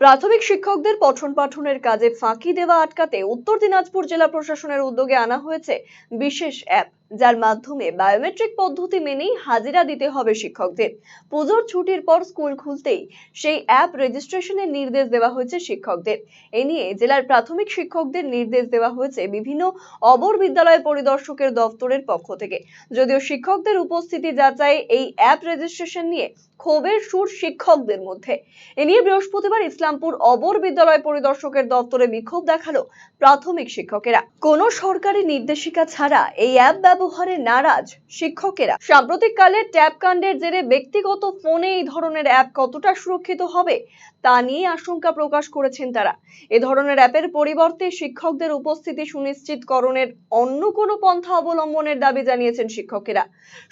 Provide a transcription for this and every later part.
প্রাথমিক শিক্ষকদের পঠন পাঠনের কাজে ফাঁকি দেওয়া আটকাতে উত্তর দিনাজপুর জেলা প্রশাসনের উদ্যোগে আনা হয়েছে বিশেষ অ্যাপ। যার মাধ্যমে বায়োমেট্রিক পদ্ধতি মেনেই হাজিরা দিতে হবে শিক্ষকদের। পুজোর ছুটির পর স্কুল খুলতেই সেই অ্যাপ রেজিস্ট্রেশনের নির্দেশ দেওয়া হয়েছে শিক্ষকদের। এ নিয়ে জেলার প্রাথমিক শিক্ষকদের নির্দেশ দেওয়া হয়েছে বিভিন্ন অবর বিদ্যালয় পরিদর্শকের দপ্তরের পক্ষ থেকে। যদিও শিক্ষকদের উপস্থিতি যাচাই এই অ্যাপ রেজিস্ট্রেশন নিয়ে ক্ষোভের সুর শিক্ষকদের মধ্যে। এ নিয়ে বৃহস্পতিবার ইসলামপুর অবর বিদ্যালয় পরিদর্শকের দপ্তরে বিক্ষোভ দেখাল প্রাথমিক শিক্ষকেরা। কোনো সরকারি নির্দেশিকা ছাড়া এই অ্যাপ ব্যবহারে নারাজ শিক্ষকেরা। সাম্প্রতিককালে ট্যাব কাণ্ডের জেরে ব্যক্তিগত ফোনে এই ধরনের অ্যাপ কতটা সুরক্ষিত হবে, তা নিয়ে আশঙ্কা প্রকাশ করেছেন তারা। এ ধরনের অ্যাপের পরিবর্তে শিক্ষকদের উপস্থিতি সুনিশ্চিতকরণের অন্য কোনো পন্থা অবলম্বনের দাবি জানিয়েছেন শিক্ষকেরা।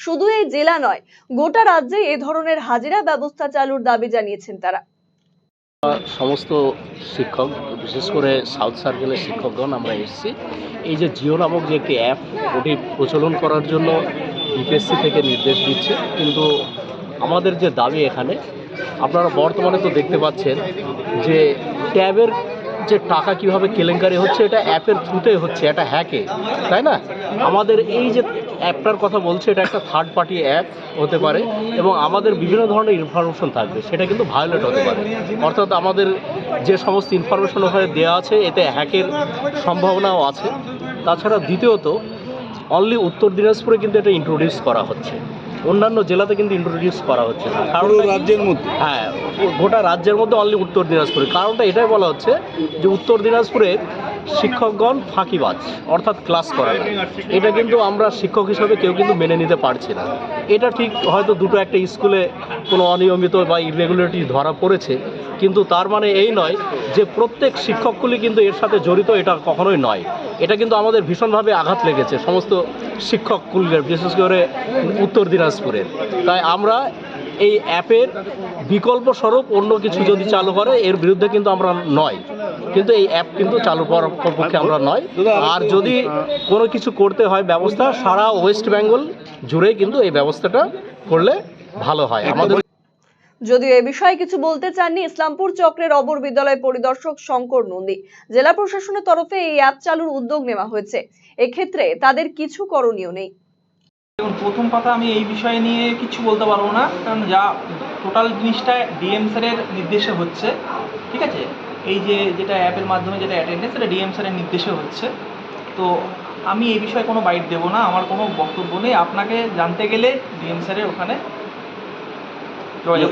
শুধু এই জেলা নয়, গোটা রাজ্যে এ ধরনের হাজিরা ব্যবস্থা চালুর দাবি জানিয়েছেন তারা। সমস্ত শিক্ষক, বিশেষ করে সাউথ সার্কেলের শিক্ষকগণ আমরা এসেছি। এই যে জিও নামক যে একটি অ্যাপ, ওটি প্রচলন করার জন্য বিপিএসসি থেকে নির্দেশ দিচ্ছে। কিন্তু আমাদের যে দাবি এখানে, আপনারা বর্তমানে তো দেখতে পাচ্ছেন যে ট্যাবের যে টাকা কীভাবে কেলেঙ্কারি হচ্ছে, এটা অ্যাপের থ্রুতে হচ্ছে, এটা হ্যাকে তাই না? আমাদের এই যে অ্যাপটার কথা বলছে এটা একটা থার্ড পার্টি অ্যাপ হতে পারে এবং আমাদের বিভিন্ন ধরনের ইনফরমেশন থাকবে সেটা কিন্তু ভায়োলেট হতে পারে। অর্থাৎ আমাদের যে সমস্ত ইনফরমেশন ওখানে দেওয়া আছে এতে হ্যাকের সম্ভাবনাও আছে। তাছাড়া দ্বিতীয়ত অনলি উত্তর দিনাজপুরে কিন্তু এটা ইন্ট্রোডিউস করা হচ্ছে। অন্যান্য জেলাতে কিন্তু ইন্ট্রোডিউস করা হচ্ছে না। কারণ রাজ্যের মধ্যে? হ্যাঁ গোটা রাজ্যের মধ্যে অনলি উত্তর দিনাজপুরে। কারণটা এটাই বলা হচ্ছে যে উত্তর দিনাজপুরে শিক্ষকগণ ফাঁকিবাজ, অর্থাৎ ক্লাস করে না। এটা কিন্তু আমরা শিক্ষক হিসেবে কেউ কিন্তু মেনে নিতে পারছি না। এটা ঠিক হয়তো দুটো একটা স্কুলে কোনো অনিয়মিত বা ইরেগুলারিটি ধরা পড়েছে, কিন্তু তার মানে এই নয় যে প্রত্যেক শিক্ষকগুলি কিন্তু এর সাথে জড়িত, এটা কখনোই নয়। এটা কিন্তু আমাদের ভীষণভাবে আঘাত লেগেছে সমস্ত শিক্ষকগুলির বিশেষ করে উত্তর দিনাজপুরের। তাই আমরা এই অ্যাপের বিকল্প স্বরূপ অন্য কিছু যদি চালু করে, এর বিরুদ্ধে কিন্তু আমরা নয়। কিন্তু এই অ্যাপ কিন্তু চালু করার পক্ষে আমরা নয়। আর যদি কোনো কিছু করতে হয় ব্যবস্থা সারা ওয়েস্ট বেঙ্গল জুড়ে কিন্তু এই ব্যবস্থাটা করলে ভালো হয়। আমাদের যদিও এ বিষয়ে কিছু বলতে চাননি ইসলামপুর চক্রের অবর বিদ্যালয় পরিদর্শক শঙ্কর নন্দী। জেলা প্রশাসনের তরফে এই অ্যাপ চালুর উদ্যোগ নেওয়া হয়েছে। এক্ষেত্রে তাদের কিছু করণীয় নেই। দেখুন প্রথম কথা আমি এই বিষয় নিয়ে কিছু বলতে পারব না কারণ যা টোটাল জিনিসটা ডিএম স্যারের নির্দেশে হচ্ছে ঠিক আছে? এই যে যেটা অ্যাপের মাধ্যমে যেটা অ্যাটেন্ডেন্স সেটা ডিএম স্যারের নির্দেশে হচ্ছে তো আমি এই বিষয়ে কোনো বাইট দেবো না আমার কোনো বক্তব্য নেই আপনাকে জানতে গেলে ডিএম স্যারের ওখানে যোগাযোগ।